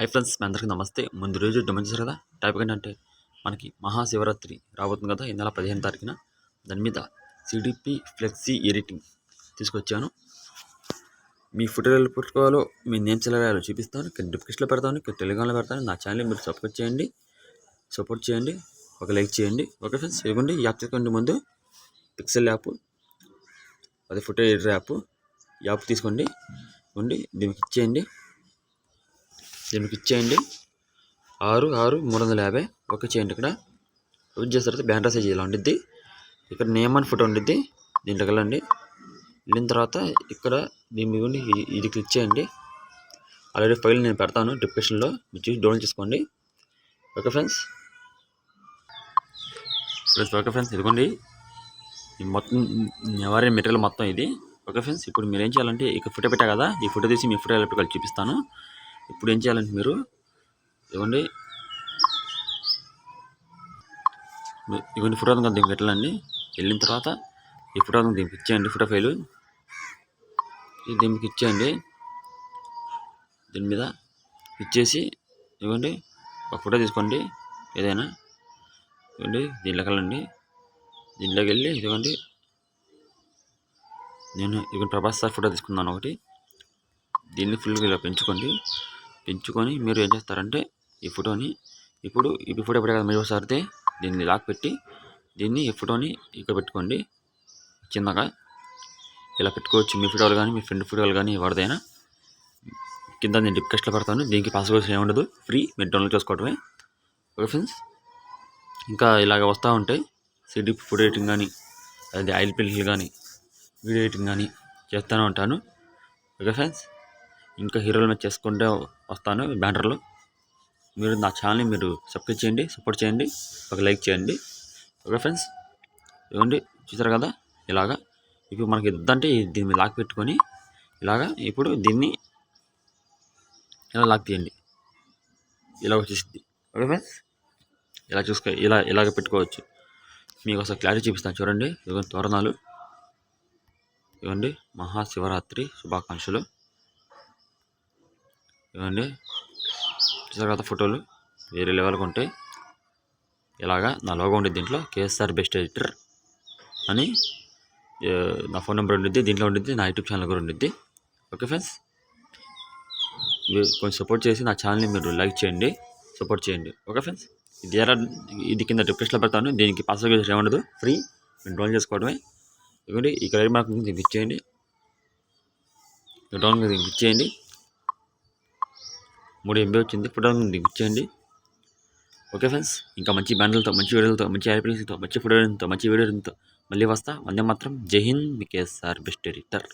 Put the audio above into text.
Hi friends మీ అందరికీ నమస్తే. ముందు రోజు గమనించారు కదా? టాపిక్ ఏంటంటే మనకి మహాశివరాత్రి రాబోతుంది కదా ఈ నెల పదిహేను తారీఖున. దాని మీద సిడిపి ఫ్లెక్సీ ఎడిటింగ్ తీసుకొచ్చాను. మీ ఫోటోలు పెట్టుకోవాలో మీ నేను చెలగాలో చూపిస్తాను. ఇక్కడ డిస్క్రిప్షన్లో పెడతాను ఇక్కడ టెలిగ్రామ్లో పెడతాను. నా ఛానల్ మీరు సపోర్ట్ చేయండి. సపోర్ట్ చేయండి. ఒక లైక్ చేయండి. ఓకే ఫ్రెండ్స్ ఇవ్వండి. ఈ యాప్ తీసుకోండి ముందు పిక్సెల్ యాప్ అది ఫోటో ఎడిటర్ యాప్ ఈ యాప్ తీసుకోండి. ఉండి దీనికి ఇచ్చేయండి దీనికి ఇచ్చేయండి. ఆరు ఆరు మూడు వందల యాభై. ఓకే చేయండి ఇక్కడ. యూజ్ చేసిన తర్వాత బ్యానర్ సైజ్ ఇలా ఉండిద్ది. ఇక్కడ నేమ్ అని ఫోటో ఉండిద్ది. దీంట్లోకి వెళ్ళండి. వెళ్ళిన తర్వాత ఇక్కడ దీని ఇది- క్లిక్ చేయండి. ఆల్రెడీ ఫైల్ నేను పెడతాను డిస్క్రిప్షన్లో మీరు చూసి డౌన్లోడ్ చేసుకోండి. Okay friends friends okay friends ఇదిగోండి. మొత్తం ఎవరి మెటీరియల్ మొత్తం ఇది. ఓకే ఫ్రెండ్స్ ఇప్పుడు మీరు ఏం చేయాలంటే ఇక్కడ ఫోటో పెట్టా కదా? ఈ ఫోటో తీసి మీ ఫోటో ఎలక్ట్రికల్ చూపిస్తాను. ఇప్పుడు ఏం చేయాలంటే మీరు ఇవ్వండి. ఇవన్నీ ఫోటో కదా దీనికి పెట్టాలండి. వెళ్ళిన తర్వాత ఈ ఫోటో దీనికి ఇచ్చేయండి ఫోటో ఫైలు. ఇది దీనికి ఇచ్చేయండి. దీని మీద ఇచ్చేసి ఇవ్వండి. ఒక ఫోటో తీసుకోండి ఏదైనా. ఇవ్వండి దీంట్లోకి వెళ్ళండి. దీంట్లోకి వెళ్ళి ఇదిగోండి. నేను ఇవ్వండి ప్రభాస్ సార్ ఫోటో తీసుకున్నాను ఒకటి. దీన్ని ఫుల్గా ఇలా పెంచుకోండి. పెంచుకొని మీరు ఏం చేస్తారంటే ఈ ఫోటోని ఇప్పుడు ఈ ఫోటో పెట్టే కదా మీరు సారితే దీన్ని లాక్ పెట్టి దీన్ని ఈ ఫోటోని ఇక్కడ పెట్టుకోండి. చిన్నగా ఇలా పెట్టుకోవచ్చు. మీ ఫోటోలు కానీ మీ ఫ్రెండ్ ఫోటోలు కానీ ఎవరిదైనా. కింద నేను డిప్కెస్ట్లో పెడతాను. దీనికి పాస్వర్డ్స్ ఏమి ఉండదు. ఫ్రీ. మీరు డౌన్లోడ్ చేసుకోవడమే. Okay friends? ఇంకా ఇలాగ వస్తూ ఉంటాయి సిడి ఫోటో ఎడిటింగ్ కానీ అది ఆయిల్ పెన్సిల్ కానీ వీడియో ఎడిటింగ్ కానీ చేస్తూనే ఉంటాను. Okay friends? ఇంకా హీరోల మీద చేసుకుంటే వస్తాను బ్యానర్లో. మీరు నా ఛానల్ని మీరు సబ్స్క్రైబ్ చేయండి సపోర్ట్ చేయండి ఒక లైక్ చేయండి. ఓకే ఫ్రెండ్స్ ఇవ్వండి చూసారు కదా ఇలాగా. ఇప్పుడు మనకి ఇద్దంటే దీని మీద లాక్ పెట్టుకొని ఇలాగా ఇప్పుడు దీన్ని ఇలా లాక్ తీయండి. ఇలా వచ్చేసింది. ఓకే ఫ్రెండ్స్ ఇలా చూసుకో ఇలా ఇలాగ పెట్టుకోవచ్చు. మీకు ఒకసారి క్లారిటీ చూపిస్తాను చూడండి. ఇదిగో తోరణాలు. ఇవ్వండి మహాశివరాత్రి శుభాకాంక్షలు. ఇవ్వండి చూసారు కదా ఫోటోలు? వేరే లెవెల్కి ఉంటాయి. ఇలాగా నా లోగో ఉండేది దీంట్లో. కేఎస్ఆర్ బెస్ట్ ఎడిటర్ అని నా ఫోన్ నెంబర్ ఉండిద్ది దీంట్లో ఉండిద్ది నా యూట్యూబ్ ఛానల్ కూడా ఉండిద్ది. Okay friends? మీరు కొంచెం సపోర్ట్ చేసి నా ఛానల్ని మీరు లైక్ చేయండి సపోర్ట్ చేయండి. Okay friends? ఇది ఎలా ఇది కింద డిస్క్రిప్షన్లో పెడతాను. దీనికి పాస్వర్డ్ ఏముండదు ఫ్రీ. మీరు డౌన్ చేసుకోవడమే. ఇవ్వండి ఈ కలర్ మార్క్ దీనికి ఇచ్చేయండి డౌన్ దీనికి ఇచ్చేయండి మూడు ఎంబీ వచ్చింది. ఫోటో దీనికి ఇచ్చేయండి ఓకే ఫ్రెండ్స్ ఇంకా మంచి బ్యానర్లతో మంచి వీడియోలతో మంచి యాప్లతో మంచి ఫోటోలతో మంచి వీడియోలతో మళ్ళీ వస్తా. వందే మాత్రం. జై హింద్. మీ కేఎస్ఆర్ బెస్ట్ ఎడిటర్.